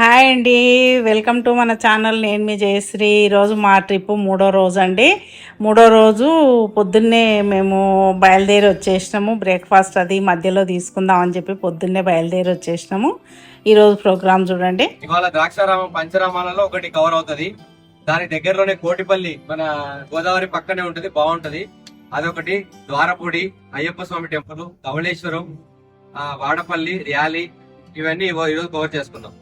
Hi అండి. Welcome to మన channel. నేను మీ జయశ్రీ. ఈరోజు మా ట్రిప్ మూడో రోజు అండి. మూడో రోజు పొద్దున్నే మేము బయలుదేరి వచ్చేసినాము. బ్రేక్ఫాస్ట్ అది మధ్యలో తీసుకుందాం అని చెప్పి పొద్దున్నే బయలుదేరి వచ్చేసినాము. ఈరోజు ప్రోగ్రామ్ చూడండి. ఇవాళ ద్రాక్షారామం పంచరామాలలో ఒకటి కవర్ అవుతుంది. దాని దగ్గరలోనే కోటిపల్లి మన గోదావరి పక్కనే ఉంటుంది. బాగుంటుంది. అదొకటి ద్వారపూడి అయ్యప్ప స్వామి టెంపుల్ ధవళేశ్వరం వాడపల్లి ర్యాలీ ఇవన్నీ ఈరోజు కవర్ చేసుకుందాం.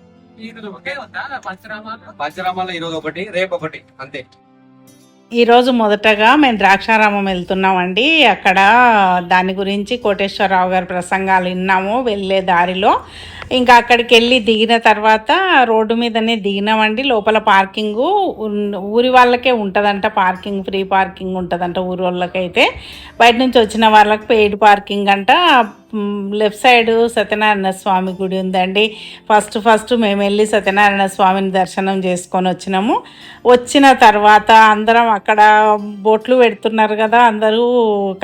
పంచరామాల? ఈరోజు ఒకటి రేపు ఒకటి అంతే. ఈరోజు మొదటగా మేము ద్రాక్షారామం వెళ్తున్నామండి. అక్కడ దాని గురించి కోటేశ్వరరావు గారి ప్రసంగాలు విన్నాము. వెళ్ళే దారిలో ఇంకా అక్కడికి వెళ్ళి దిగిన తర్వాత రోడ్డు మీదనే దిగినామండి. లోపల పార్కింగు ఊరి వాళ్ళకే ఉంటుందంట పార్కింగ్ ఫ్రీ పార్కింగ్ ఉంటుందంట ఊరి వాళ్ళకైతే. బయట నుంచి వచ్చిన వాళ్ళకి పెయిడ్ పార్కింగ్ అంట. లెఫ్ట్ సైడ్ సత్యనారాయణ స్వామి గుడి ఉందండి. ఫస్ట్ ఫస్ట్ మేము వెళ్ళి సత్యనారాయణ స్వామిని దర్శనం చేసుకొని వచ్చినాము. వచ్చిన తర్వాత అందరం అక్కడ బొట్లు పెడుతున్నారు కదా అందరూ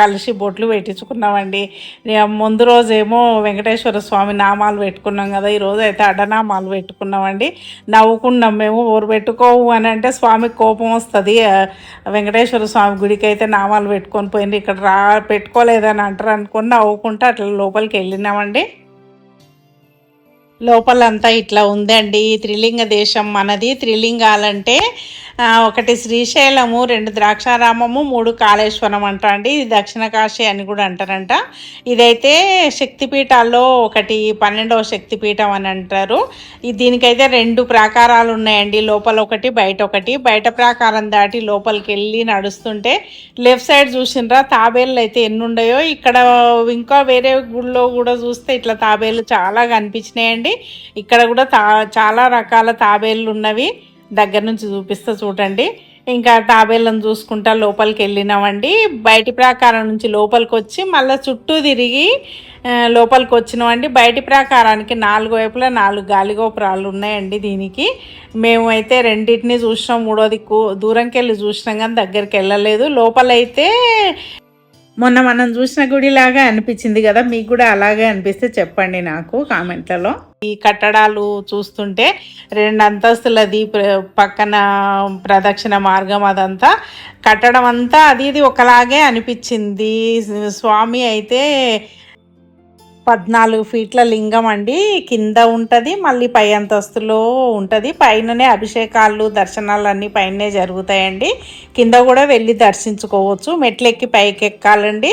కలిసి బొట్లు పెట్టించుకున్నామండి. ముందు రోజేమో వెంకటేశ్వర స్వామి నామాలు పెట్టుకున్నాం కదా ఈరోజు అయితే అడ్డనామాలు పెట్టుకున్నామండి. నవ్వుకున్నాం మేము ఊరు పెట్టుకోవు అని అంటే స్వామికి కోపం వస్తుంది. వెంకటేశ్వర స్వామి గుడికి అయితే నామాలు పెట్టుకొని పోయింది ఇక్కడ రా పెట్టుకోలేదని అంటారు అనుకుని నవ్వుకుంటూ అట్లా లోపలికి వెళ్ళినామండి. లోపలంతా ఇట్లా ఉందండి. త్రిలింగ దేశం మనది. త్రిలింగాలంటే ఒకటి శ్రీశైలము రెండు ద్రాక్షారామము మూడు కాళేశ్వరం అంట అండి. ఇది దక్షిణ కాశీ అని కూడా అంటారంట. ఇదైతే శక్తిపీఠాల్లో ఒకటి పన్నెండవ శక్తిపీఠం అని అంటారు. దీనికైతే రెండు ప్రాకారాలు ఉన్నాయండి. లోపల ఒకటి బయట ఒకటి. బయట ప్రాకారం దాటి లోపలికి వెళ్ళి నడుస్తుంటే లెఫ్ట్ సైడ్ చూసినరా తాబేళ్ళు అయితే ఎన్ని ఉన్నాయో ఇక్కడ ఇంకా వేరే గుళ్ళో కూడా చూస్తే ఇట్లా తాబేళ్ళు చాలా కనిపించినాయండి. ఇక్కడ కూడా తా చాలా రకాల తాబేళ్ళు ఉన్నవి. దగ్గర నుంచి చూపిస్తా చూడండి. ఇంకా తాబేళ్ళను చూసుకుంటా లోపలికి వెళ్ళినామండి. బయటి ప్రాకారం నుంచి లోపలికి వచ్చి మళ్ళీ చుట్టూ తిరిగి లోపలికి వచ్చినామండి. బయటి ప్రాకారానికి నాలుగు వైపులా నాలుగు గాలిగోపురాలు ఉన్నాయండి దీనికి. మేము అయితే రెండింటిని చూసినాం. మూడోది కు- దూరంకి వెళ్ళి చూసినాం కానీ దగ్గరికి వెళ్ళలేదు. లోపలైతే మొన్న మనం చూసిన గుడిలాగా అనిపించింది కదా మీకు కూడా అలాగే అనిపిస్తే చెప్పండి నాకు కామెంట్లలో. ఈ కట్టడాలు చూస్తుంటే రెండు అంతస్తులది ప్ర- పక్కన ప్రదక్షిణ మార్గం అదంతా. కట్టడం అంతా అది ఇది ఒకలాగే అనిపించింది. స్వామి అయితే పద్నాలుగు ఫీట్ల లింగం అండి. కింద ఉంటుంది మళ్ళీ పై అంతస్తులో ఉంటుంది. పైననే అభిషేకాలు దర్శనాలు అన్నీ పైనే జరుగుతాయండి. కింద కూడా వెళ్ళి దర్శించుకోవచ్చు. మెట్లెక్కి పైకి ఎక్కాలండి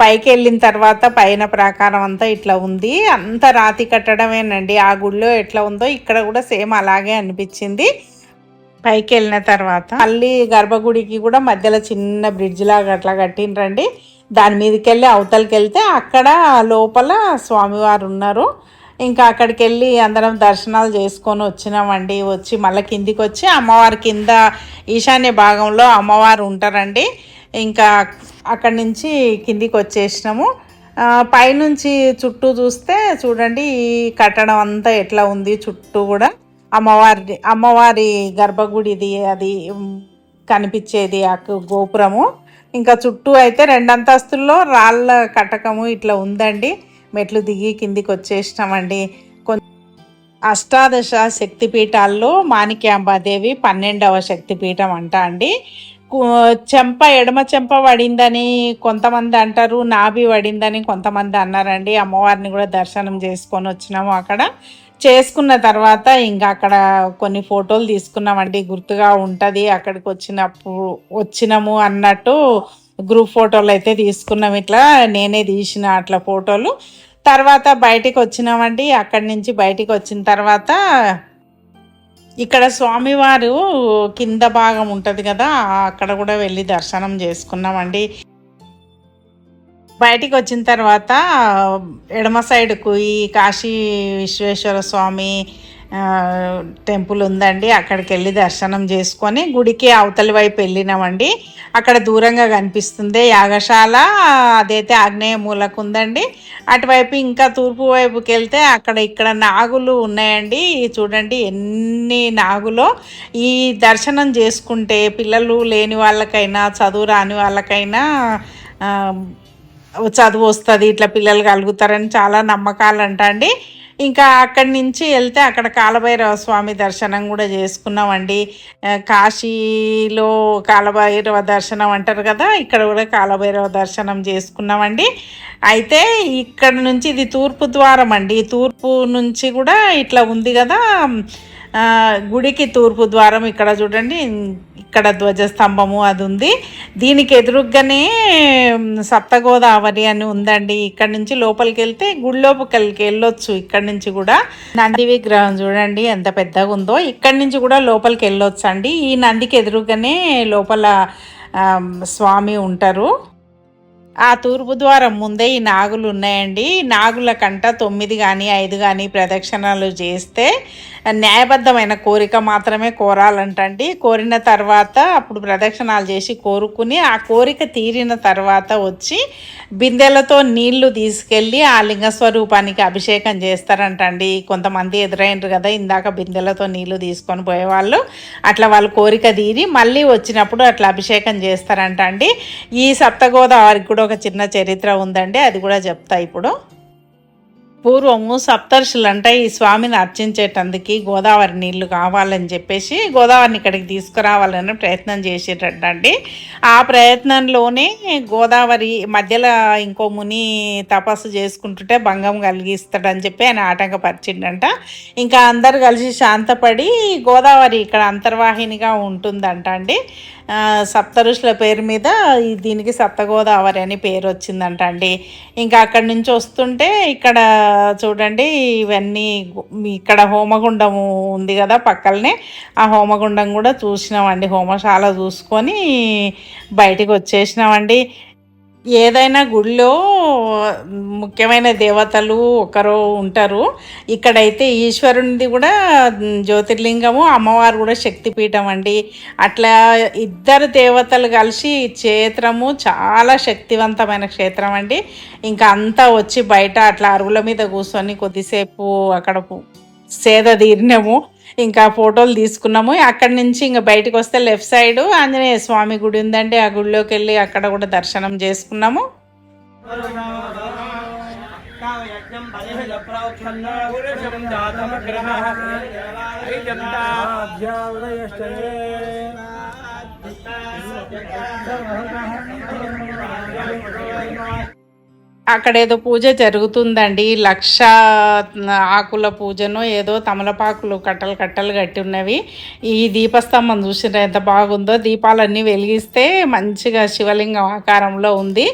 పైకి వెళ్ళిన తర్వాత పైన ప్రాకారం అంతా ఇట్లా ఉంది. అంత రాతి కట్టడమేనండి. ఆ గుడిలో ఎట్లా ఉందో ఇక్కడ కూడా సేమ్ అలాగే అనిపించింది. పైకి వెళ్ళిన తర్వాత మళ్ళీ గర్భగుడికి కూడా మధ్యలో చిన్న బ్రిడ్జ్ లాగా అట్లా కట్టిండ్రండి. దాని మీదకి వెళ్ళి అవతలకి వెళ్తే అక్కడ లోపల స్వామివారు ఉన్నారు. ఇంకా అక్కడికి వెళ్ళి అందరం దర్శనాలు చేసుకొని వచ్చినామండి. వచ్చి మళ్ళీ కిందికి వచ్చి అమ్మవారి కింద ఈశాన్య భాగంలో అమ్మవారు ఉంటారండి. ఇంకా అక్కడి నుంచి కిందికి వచ్చేసినాము పైనుంచి చుట్టూ చూస్తే చూడండి ఈ కట్టడం అంతా ఎట్లా ఉంది చుట్టూ కూడా. అమ్మవారి అమ్మవారి గర్భగుడిది అది కనిపించేది ఆ గోపురము. ఇంకా చుట్టూ అయితే రెండంతస్తుల్లో రాళ్ళ కటకము ఇట్లా ఉందండి. మెట్లు దిగి కిందికి వచ్చేసినామండి. అష్టాదశ శక్తిపీఠాల్లో మాణిక్యాంబాదేవి పన్నెండవ శక్తిపీఠం అంట అండి. చెంప ఎడమ చెంప పడిందని కొంతమంది అంటారు నాభి పడిందని కొంతమంది అన్నారండి. అమ్మవారిని కూడా దర్శనం చేసుకొని వచ్చినాము అక్కడ. చేసుకున్న తర్వాత ఇంకా అక్కడ కొన్ని ఫోటోలు తీసుకున్నామండి. గుర్తుగా ఉంటుంది. అక్కడికి వచ్చినప్పుడు వచ్చినాము అన్నట్టు గ్రూప్ ఫోటోలు అయితే తీసుకున్నాం. ఇట్లా నేనే తీసిన అట్లా ఫోటోలు. తర్వాత బయటికి వచ్చినామండి. అక్కడి నుంచి బయటికి వచ్చిన తర్వాత ఇక్కడ స్వామివారు కింద భాగం ఉంటుంది కదా అక్కడ కూడా వెళ్ళి దర్శనం చేసుకున్నామండి. బయటికి వచ్చిన తర్వాత ఎడమ సైడ్కు ఈ కాశీ విశ్వేశ్వర స్వామి టెంపుల్ ఉందండి. అక్కడికి వెళ్ళి దర్శనం చేసుకొని గుడికి అవతలి వైపు వెళ్ళినామండి. అక్కడ దూరంగా కనిపిస్తుంది యాగశాల. అదైతే ఆగ్నేయ మూలకు ఉందండి. అటువైపు ఇంకా తూర్పు వైపుకి వెళ్తే అక్కడ ఇక్కడ నాగులు ఉన్నాయండి. చూడండి ఎన్ని నాగులో. ఈ దర్శనం చేసుకుంటే పిల్లలు లేని వాళ్ళకైనా చదువు రాని వాళ్ళకైనా చదువు వస్తుంది ఇట్లా పిల్లలు కలుగుతారని చాలా నమ్మకాలు అంట అండి. ఇంకా అక్కడి నుంచి వెళ్తే అక్కడ కాలభైరవ స్వామి దర్శనం కూడా చేసుకున్నామండి. కాశీలో కాలభైరవ దర్శనం అంటారు కదా ఇక్కడ కూడా కాలభైరవ దర్శనం చేసుకున్నామండి. అయితే ఇక్కడ నుంచి ఇది తూర్పు ద్వారం అండి. తూర్పు నుంచి కూడా ఇట్లా ఉంది కదా గుడికి తూర్పు ద్వారం ఇక్కడ చూడండి ఇక్కడ ధ్వజస్తంభము అది ఉంది. దీనికి ఎదురుగానే సప్తగోదావరి అని ఉందండి. ఇక్కడ నుంచి లోపలికి వెళ్తే గుడి వెళ్ళొచ్చు ఇక్కడ నుంచి కూడా. నంది విగ్రహం చూడండి ఎంత పెద్దగా ఉందో. ఇక్కడ నుంచి కూడా లోపలికి వెళ్ళొచ్చు అండి ఈ నందికి ఎదురుగానే లోపల స్వామి ఉంటారు. ఆ తూర్పు ద్వారం ముందే ఈ నాగులు ఉన్నాయండి. నాగుల కంట తొమ్మిది కానీ ఐదు కానీ ప్రదక్షిణలు చేస్తే న్యాయబద్ధమైన కోరిక మాత్రమే కోరాలంటండి. కోరిన తర్వాత అప్పుడు ప్రదక్షిణాలు చేసి కోరుకుని ఆ కోరిక తీరిన తర్వాత వచ్చి బిందెలతో నీళ్ళు తీసుకెళ్ళి ఆ లింగ స్వరూపానికి అభిషేకం చేస్తారంటండి. కొంతమంది ఎదురైండ్రు కదా ఇందాక బిందెలతో నీళ్ళు తీసుకొని పోయేవాళ్ళు. అట్లా వాళ్ళు కోరిక తీరి మళ్ళీ వచ్చినప్పుడు అట్లా అభిషేకం చేస్తారంట అండి ఈ సప్తగోదావరికి కూడా ఒక చిన్న చరిత్ర ఉందండి అది కూడా చెప్తా ఇప్పుడు. పూర్వము సప్తర్షులు అంటే ఈ స్వామిని అర్చించేటందుకు గోదావరి నీళ్ళు కావాలని చెప్పేసి గోదావరిని ఇక్కడికి తీసుకురావాలని ప్రయత్నం చేసేటండి ఆ ప్రయత్నంలోనే గోదావరి మధ్యలో ఇంకో ముని తపస్సు చేసుకుంటుంటే భంగం కలిగిస్తాడని చెప్పి ఆయన ఆటంకపరిచిండంట. ఇంకా అందరు కలిసి శాంతపడి గోదావరి ఇక్కడ అంతర్వాహినిగా ఉంటుందంట అండి ఆ, పేరు మీద దీనికి సప్తగోదావరి అని పేరు వచ్చిందంట అండి ఇంకా అక్కడి నుంచి వస్తుంటే ఇక్కడ చూడండి ఇవన్నీ ఇక్కడ హోమగుండం ఉంది కదా పక్కలనే. ఆ హోమగుండం కూడా చూసినామండి. హోమశాల చూసుకొని బయటికి వచ్చేసినామండి. ఏదైనా గుడిలో ముఖ్యమైన దేవతలు ఒకరు ఉంటారు. ఇక్కడైతే ఈశ్వరునిది కూడా జ్యోతిర్లింగము అమ్మవారు కూడా శక్తిపీఠం అండి. అట్లా ఇద్దరు దేవతలు కలిసి క్షేత్రము చాలా శక్తివంతమైన క్షేత్రం అండి. ఇంకా అంతా వచ్చి బయట అట్లా అరుగుల మీద కూర్చొని కొద్దిసేపు అక్కడ సేద తీరినాము. ఇంకా ఫోటోలు తీసుకున్నాము. అక్కడి నుంచి ఇంకా బయటకు వస్తే లెఫ్ట్ సైడ్ ఆంజనేయ స్వామి గుడి ఉందండి. ఆ గుడిలోకి వెళ్ళి అక్కడ కూడా దర్శనం చేసుకున్నాము. అక్కడ ఏదో పూజ జరుగుతుందండి. లక్ష ఆకుల పూజను ఏదో తమలపాకులు కట్టలు కట్టలు కట్టి ఉన్నవి. ఈ దీపస్తంభం చూసిన ఎంత బాగుందో. దీపాలన్నీ వెలిగిస్తే మంచిగా శివలింగం ఆకారంలో ఉంది.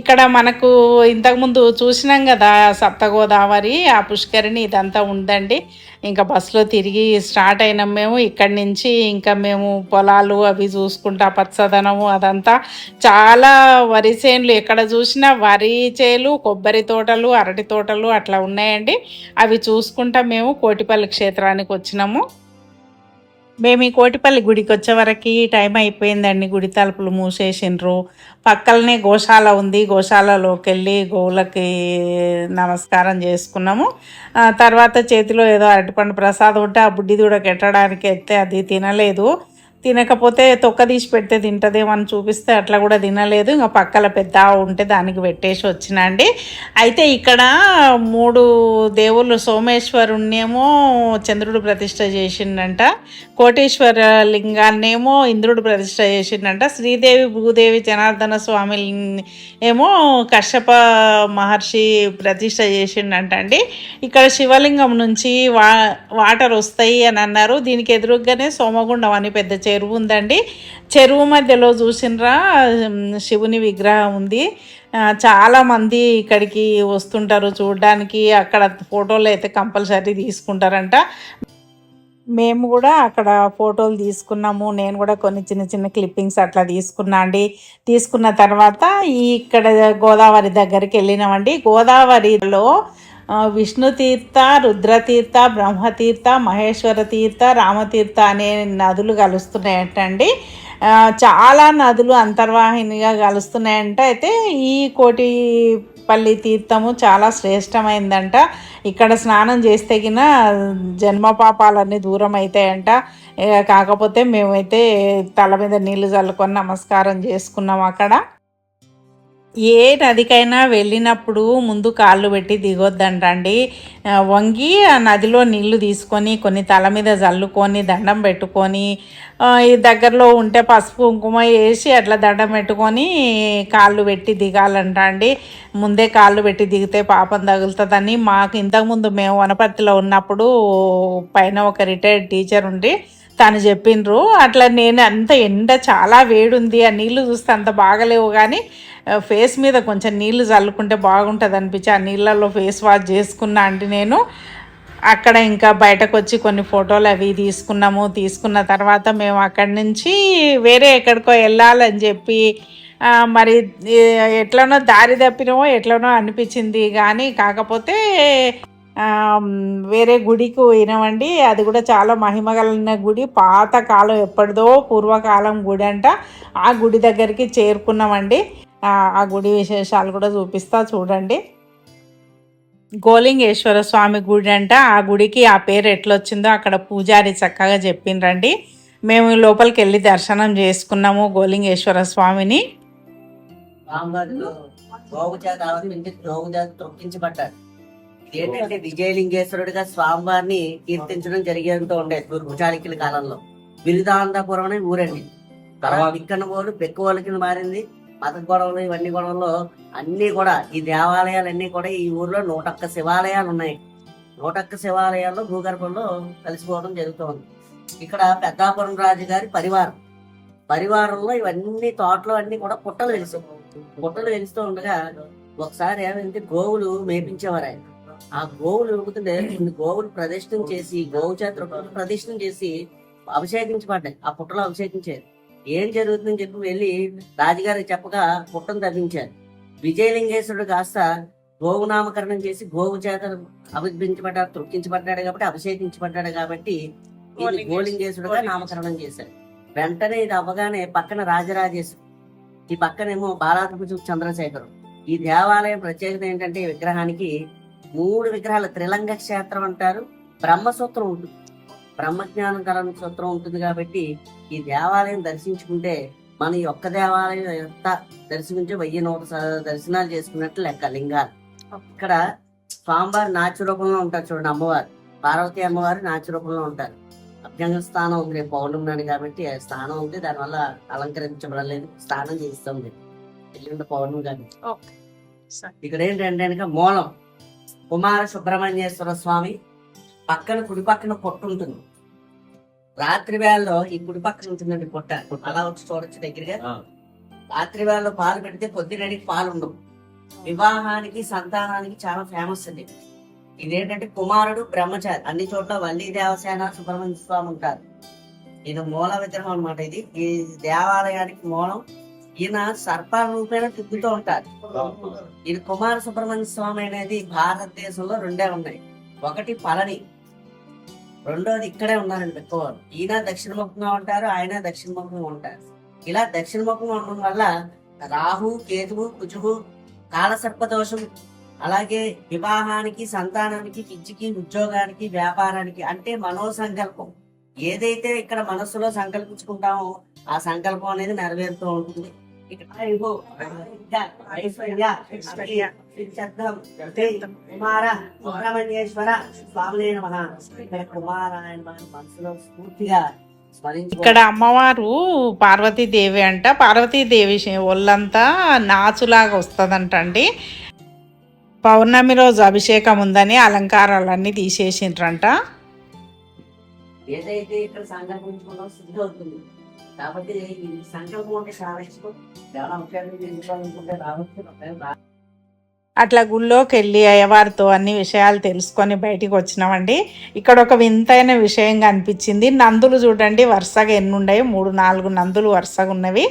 ఇక్కడ మనకు ఇంతకుముందు చూసినాం కదా సప్తగోదావరి ఆ పుష్కరిణి ఇదంతా ఉందండి. ఇంకా బస్సులో తిరిగి స్టార్ట్ అయినాం మేము. ఇక్కడి నుంచి ఇంకా మేము పొలాలు అవి చూసుకుంటా పచ్చదనము అదంతా. చాలా వరి చేనులు ఎక్కడ చూసినా వరి చేలు కొబ్బరి తోటలు అరటి తోటలు అట్లా ఉన్నాయండి. అవి చూసుకుంటా మేము కోటిపల్లి క్షేత్రానికి వచ్చినాము. మేము ఈ కోటిపల్లి గుడికి వచ్చేవరకు టైం అయిపోయిందండి. గుడి తలుపులు మూసేసిండ్రు. పక్కలనే గోశాల ఉంది. గోశాలలోకి వెళ్ళి గోవులకి నమస్కారం చేసుకున్నాము. తర్వాత చేతిలో ఏదో అరటిపండు ప్రసాదం ఉంటే ఆ బుడ్డి దూడ కెట్టడానికి ఎత్తే అది తినలేదు. తినకపోతే తొక్క తీసి పెడితే తింటదేమని చూపిస్తే అట్లా కూడా తినలేదు. ఇంకా పక్కల పెద్ద ఉంటే దానికి పెట్టేసి వచ్చిన అండి. అయితే ఇక్కడ మూడు దేవుళ్ళు సోమేశ్వరుణ్ణేమో చంద్రుడు ప్రతిష్ట చేసిండంట. కోటేశ్వర లింగాన్నేమో ఇంద్రుడు ప్రతిష్ట చేసిండంట. శ్రీదేవి భూదేవి జనార్దన స్వామి ఏమో కశ్యప మహర్షి ప్రతిష్ట చేసిండంట అండి. ఇక్కడ శివలింగం నుంచి వా వాటర్ వస్తాయి అని అన్నారు. దీనికి ఎదురుగానే సోమగుండం అని పెద్ద చెరువు ఉందండి. చెరువు మధ్యలో చూసినరా శివుని విగ్రహం ఉంది. చాలామంది ఇక్కడికి వస్తుంటారు చూడడానికి. అక్కడ ఫోటోలు అయితే కంపల్సరీ తీసుకుంటారంట. మేము కూడా అక్కడ ఫోటోలు తీసుకున్నాము. నేను కూడా కొన్ని చిన్న చిన్న క్లిప్పింగ్స్ అట్లా తీసుకున్నా అండి. తీసుకున్న తర్వాత ఈ ఇక్కడ గోదావరి దగ్గరికి వెళ్ళినామండి. గోదావరిలో విష్ణుతీర్థ విష్ణు తీర్థ రుద్రతీర్థ బ్రహ్మతీర్థ మహేశ్వర తీర్థ రామతీర్థ అనే నదులు కలుస్తున్నాయంటండి. చాలా నదులు అంతర్వాహినిగా కలుస్తున్నాయంట. అయితే ఈ కోటిపల్లి తీర్థము చాలా శ్రేష్టమైందంట. ఇక్కడ స్నానం చేస్తే గిన జన్మ పాపాలన్నీ దూరం అవుతాయంట కాకపోతే మేమైతే తల మీద నీళ్ళు చల్లుకొని నమస్కారం చేసుకున్నాం అక్కడ. ఏ నదికైనా వెళ్ళినప్పుడు ముందు కాళ్ళు పెట్టి దిగొద్దంటండి. వంగి ఆ నదిలో నీళ్ళు తీసుకొని కొన్ని తల మీద జల్లుకొని దండం పెట్టుకొని ఈ దగ్గరలో ఉంటే పసుపు కుంకుమ వేసి అట్లా దండం పెట్టుకొని కాళ్ళు పెట్టి దిగాలంట అండి ముందే కాళ్ళు పెట్టి దిగితే పాపం తగులుతుందని. మాకు ఇంతకుముందు మేము వనపర్తిలో ఉన్నప్పుడు పైన ఒక రిటైర్డ్ టీచర్ ఉండి తను చెప్పిండ్రు అట్లా నేను అంత ఎండ చాలా వేడుంది. ఆ నీళ్ళు చూస్తే అంత బాగలేవు కానీ ఫేస్ మీద కొంచెం నీళ్ళు చల్లుకుంటే బాగుంటుంది అనిపించి ఆ నీళ్ళల్లో ఫేస్ వాష్ చేసుకున్నా అండి నేను. అక్కడ ఇంకా బయటకు వచ్చి కొన్ని ఫోటోలు అవి తీసుకున్నాము. తీసుకున్న తర్వాత మేము అక్కడి నుంచి వేరే ఎక్కడికో వెళ్ళాలని చెప్పి మరి ఎట్లనో దారి తప్పినమో ఎట్లనో అనిపించింది కానీ కాకపోతే వేరే గుడికి పోయినామండి. అది కూడా చాలా మహిమగలిగిన గుడి. పాతకాలం ఎప్పటిదో పూర్వకాలం గుడి అంట. ఆ గుడి దగ్గరికి చేరుకున్నామండి. ఆ గుడి విశేషాలు కూడా చూపిస్తా చూడండి. గోలింగేశ్వర స్వామి గుడి అంట. ఆ గుడికి ఆ పేరు ఎట్లొచ్చిందో అక్కడ పూజారి చక్కగా చెప్పిండ్రండి. మేము లోపలికి వెళ్ళి దర్శనం చేసుకున్నాము గోలింగేశ్వర స్వామిని. తొక్కించబడ్డాడు ఏంటంటే విజయలింగేశ్వరుడిగా స్వామివారిని కీర్తించడం జరిగేంతో ఉండేది తూర్పు చాళుక్యుల కాలంలో. బిరుదాంతపురం అనే ఊరండి. తర్వాత? బిక్కన పోలు పెక్కువల కింద మారింది. మత గొడవలు ఇవన్నీ గొడవలు అన్ని కూడా ఈ దేవాలయాలన్నీ కూడా ఈ ఊర్లో నూటొక్క శివాలయాలు ఉన్నాయి. నూటొక్క శివాలయాల్లో భూగర్భంలో కలిసిపోవడం జరుగుతోంది. ఇక్కడ పెద్దాపురం రాజు గారి పరివారం. పరివారంలో ఇవన్నీ తోటలు అన్ని కూడా పుట్టలు వెలుసు పుట్టలు వెలుస్తూ ఉండగా ఒకసారి ఏమైంది గోవులు మేపించేవారు ఆయన. ఆ గోవులు ఉడుకుతుంటే కొన్ని గోవులు ప్రదర్శనం చేసి గోవు చేత ప్రదర్శనం చేసి అభిషేకించబడ్డాయి. ఆ పుట్టలో అభిషేకించారు. ఏం జరుగుతుందని చెప్పి వెళ్ళి రాజుగారికి చెప్పగా పుట్టను తవ్వించారు. విజయలింగేశ్వరుడు కాస్త గోవు నామకరణం చేసి గోవు చేత అభిజించబడ్డాడు తృప్తించబడ్డాడు కాబట్టి అభిషేకించబడ్డాడు కాబట్టి గోలింగేశ్వరుడుగా నామకరణం చేశారు. వెంటనే ఇది అవ్వగానే పక్కన రాజరాజేశ్వరు ఈ పక్కనేమో బాలాత్మజు చంద్రశేఖరం ఈ దేవాలయం ప్రత్యేకత ఏంటంటే ఈ విగ్రహానికి మూడు విగ్రహాలు. త్రిలంగ క్షేత్రం అంటారు. బ్రహ్మసూత్రం ఉంటుంది. బ్రహ్మజ్ఞానం కలన సూత్రం ఉంటుంది కాబట్టి ఈ దేవాలయం దర్శించుకుంటే మన ఈ ఒక్క దేవాలయం ఎంత దర్శించి వెయ్యి నూట దర్శనాలు చేసుకున్నట్లు లెక్క లింగాలు. ఇక్కడ స్వామివారి నాచు రూపంలో ఉంటారు చూడండి అమ్మవారు. పార్వతీ అమ్మవారు నాచు రూపంలో ఉంటారు. అభ్యంగ స్థానం ఉంది. రేపు పౌర్ణమి కాబట్టి ఆ స్థానం ఉంది. దానివల్ల అలంకరించబడలేదు. స్నానం చేస్తుంది ఎల్లుండి పౌర్ణమి కానీ ఇక్కడ ఏంటంటే మూలం. కుమార సుబ్రహ్మణ్యేశ్వర స్వామి పక్కన కుడి పక్కన పొట్టు ఉంటుంది. రాత్రి వేళలో ఈ కుడి పక్కన ఉంటుందండి పొట్ట అలా వచ్చి చూడొచ్చు దగ్గరగా. రాత్రి వేళలో పాలు పెడితే పొద్దునడికి పాలు ఉండవు. వివాహానికి సంతానానికి చాలా ఫేమస్ అండి. ఇదేంటంటే కుమారుడు బ్రహ్మచారి. అన్ని చోట్ల వల్లి దేవసేన సుబ్రహ్మణ్య స్వామి ఉంటారు. ఇది మూల విగ్రహం అన్నమాట ఇది. ఈ దేవాలయానికి మూలం ఈయన సర్పాల రూపేణ తిప్పుతూ ఉంటారు ఇది కుమార సుబ్రహ్మణ్య స్వామి అనేది భారతదేశంలో రెండే ఉన్నాయి. ఒకటి పళని రెండోది ఇక్కడే ఉన్నారండి ఎక్కువ ఈయన దక్షిణముఖంగా ఉంటారు ఆయన దక్షిణముఖంగా ఉంటారు. ఇలా దక్షిణముఖంగా ఉండడం వల్ల రాహు కేతువు కుజువు కాలసర్ప దోషం అలాగే వివాహానికి సంతానానికి విద్యకి ఉద్యోగానికి వ్యాపారానికి అంటే మనోసంకల్పం. ఏదైతే ఇక్కడ మనస్సులో సంకల్పించుకుంటామో ఆ సంకల్పం అనేది నెరవేరుతూ ఉంటుంది. ఇక్కడ ఇదిగో, కుమార సుబ్రహ్మణ్యేశ్వర ఇక్కడ మనసులో స్ఫూర్తిగా ఇక్కడ అమ్మవారు పార్వతీదేవి అంట. పార్వతీదేవి ఒళ్ళంతా నాచులాగా వస్తుందంట అండి పౌర్ణమి రోజు అభిషేకం ఉందని అలంకారాలన్నీ తీసేసిండ్రంట. ఏదైతే ఇక్కడ సంకల్పించుకున్నా సిద్ధి అవుతుంది. కాబట్టి ఈ సంకల్పం ఉంటే సాధించుకో చాలా ముఖ్యంగా తెలుసుకోవాలనుకుంటే రావచ్చు అట్లా గుళ్ళోకి వెళ్ళి అయ్యవారితో అన్ని విషయాలు తెలుసుకొని బయటికి వచ్చినామండి. ఇక్కడ ఒక వింతైన విషయంగా అనిపించింది నందులు చూడండి వరుసగా ఎన్ని ఉన్నాయి మూడు నాలుగు నందులు వరుసగా ఉన్నవి.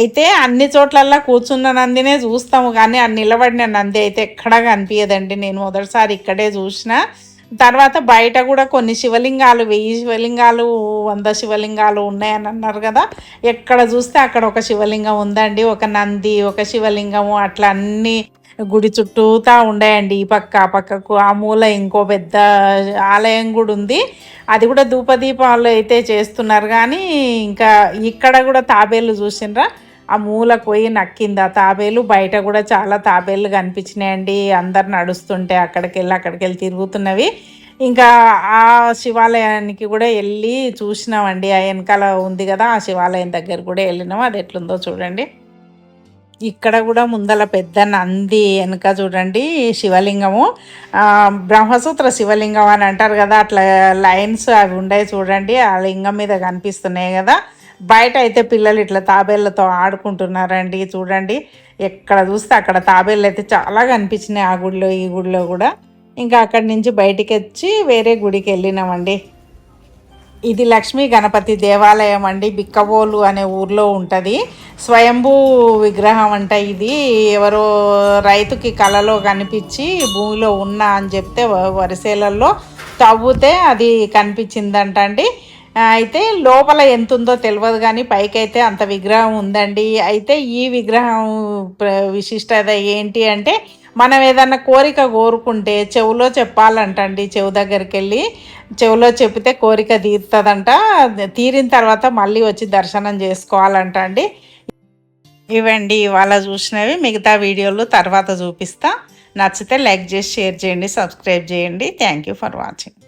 అయితే అన్ని చోట్లల్లా కూర్చున్న నందినే చూస్తాము కానీ ఆ నిలబడిన నంది అయితే ఎక్కడా కనిపించదండి నేను మొదటిసారి ఇక్కడే చూసిన. తర్వాత బయట కూడా కొన్ని శివలింగాలు వెయ్యి శివలింగాలు వంద శివలింగాలు ఉన్నాయని అన్నారు కదా. ఎక్కడ చూస్తే అక్కడ ఒక శివలింగం ఉందండి. ఒక నంది ఒక శివలింగము అట్లా అన్నీ గుడి చుట్టూతా ఉండాయండి. ఈ పక్క ఆ పక్కకు ఆ మూల ఇంకో పెద్ద ఆలయం కూడా ఉంది. అది కూడా ధూపదీపాలు అయితే చేస్తున్నారు. కానీ ఇంకా ఇక్కడ కూడా తాబేలు చూసినరా. ఆ మూలకు పోయి నక్కింది. ఆ తాబేలు బయట కూడా చాలా తాబేలు కనిపించినాయండి. అందరు నడుస్తుంటే అక్కడికి వెళ్ళి అక్కడికి వెళ్ళి తిరుగుతున్నవి. ఇంకా ఆ శివాలయానికి కూడా వెళ్ళి చూసినామండి. ఆ వెనకాల ఉంది కదా ఆ శివాలయం దగ్గర కూడా వెళ్ళినాం. అది ఎట్లుందో చూడండి. ఇక్కడ కూడా ముందల పెద్ద నంది వెనుక చూడండి శివలింగము. బ్రహ్మసూత్ర శివలింగం అని అంటారు కదా అట్లా లైన్స్ అవి ఉన్నాయి చూడండి. ఆ లింగం మీద కనిపిస్తున్నాయి కదా. బయట అయితే పిల్లలు ఇట్లా తాబేళ్ళతో ఆడుకుంటున్నారండి. చూడండి ఎక్కడ చూస్తే అక్కడ తాబేళ్ళు అయితే చాలా కనిపించినాయి ఆ గుడిలో ఈ గుడిలో కూడా. ఇంకా అక్కడి నుంచి బయటికి వచ్చి వేరే గుడికి వెళ్ళినామండి. ఇది లక్ష్మీ గణపతి దేవాలయం అండి. బిక్కబోలు అనే ఊర్లో ఉంటుంది. స్వయంభూ విగ్రహం అంట ఇది. ఎవరో రైతుకి కలలో కనిపించి భూమిలో ఉన్నా అని చెప్తే వ- వరిసేలల్లో తవ్వుతే అది కనిపించిందంట అండి అయితే లోపల ఎంత ఉందో తెలియదు కానీ పైకైతే అంత విగ్రహం ఉందండి. అయితే ఈ విగ్రహం ప్ర- విశిష్టత ఏంటి అంటే మనం ఏదన్నా కోరిక కోరుకుంటే చెవులో చెప్పాలంటండి చెవు దగ్గరికి వెళ్ళి చెవులో చెప్తే కోరిక తీరుతుందంట. తీరిన తర్వాత మళ్ళీ వచ్చి దర్శనం చేసుకోవాలంట అండి ఇవండి ఇవాళ చూసినవి. మిగతా వీడియోలు తర్వాత చూపిస్తా. నచ్చితే లైక్ చేసి షేర్ చేయండి సబ్స్క్రైబ్ చేయండి. Thank you for watching.